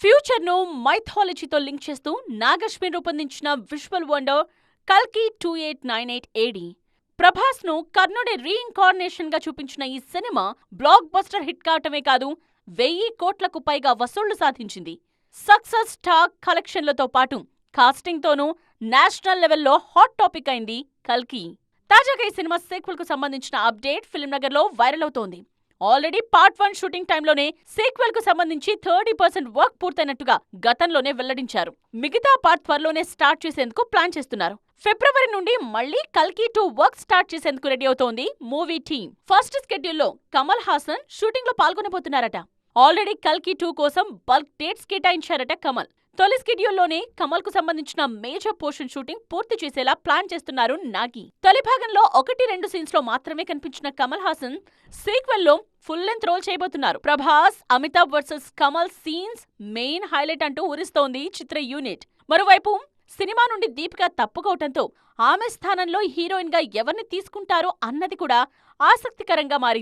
ఫ్యూచర్ను మైథాలజీతో link చేస్తూ నాగశ్విన్ రూపొందించిన visual wonder కల్కి two eight nine eight AD. ప్రభాస్ను కర్ణుడి రీఇన్కార్నేషన్గా చూపించిన ఈ సినిమా బ్లాక్ బస్టర్ హిట్ కావటమే కాదు వెయ్యి కోట్లకు పైగా వసూళ్ళు సాధించింది. సక్సెస్ టాక్ కలెక్షన్లతో పాటు కాస్టింగ్ తోనూ నేషనల్ లెవెల్లో హాట్ టాపిక్ అయింది కల్కి. తాజాగా ఈ సినిమా సీక్వెల్కు సంబంధించిన అప్డేట్ ఫిల్మ్ నగర్లో వైరల్ అవుతోంది. ఆల్రెడీ పార్ట్ వన్ షూటింగ్ టైంలోనే సీక్వెల్కు సంబంధించి థర్టీ పర్సెంట్ వర్క్ పూర్తయినట్టుగా గతంలోనే వెల్లడించారు. మిగతా పార్ట్ త్వరలోనే స్టార్ట్ చేసేందుకు ప్లాన్ చేస్తున్నారు. ఫిబ్రవరి నుండి మళ్ళీ కల్కి టూ వర్క్ స్టార్ట్ చేసేందుకు రెడీ అవుతోంది మూవీ టీమ్. ఫస్ట్ స్కెడ్యూల్లో కమల్ హాసన్ షూటింగ్లో పాల్గొనబోతున్నారట. ఆల్రెడీ కల్కి టూ కోసం బల్క్ డేట్స్ కేటాయించారట కమల్. తొలి స్కెడ్యూల్లోనే కమల్కు సంబంధించిన మేజర్ పోర్షన్ షూటింగ్ పూర్తి చేసేలా ప్లాన్ చేస్తున్నారు నాగి. తొలి భాగంలో ఒకటి రెండు సీన్స్లో మాత్రమే కనిపించిన కమల్ హాసన్ సీక్వెల్లో ఫుల్ లెంత్ రోల్ చేయబోతున్నారు. Prabhas Amitabh versus Kamal scenes main highlight అంటూ ఊరిస్తోంది చిత్ర యూనిట్. మరోవైపు సినిమా నుండి దీపిక తప్పుకోవటంతో ఆమె స్థానంలో హీరోయిన్గా ఎవరిని తీసుకుంటారో అన్నది కూడా ఆసక్తికరంగా మారింది.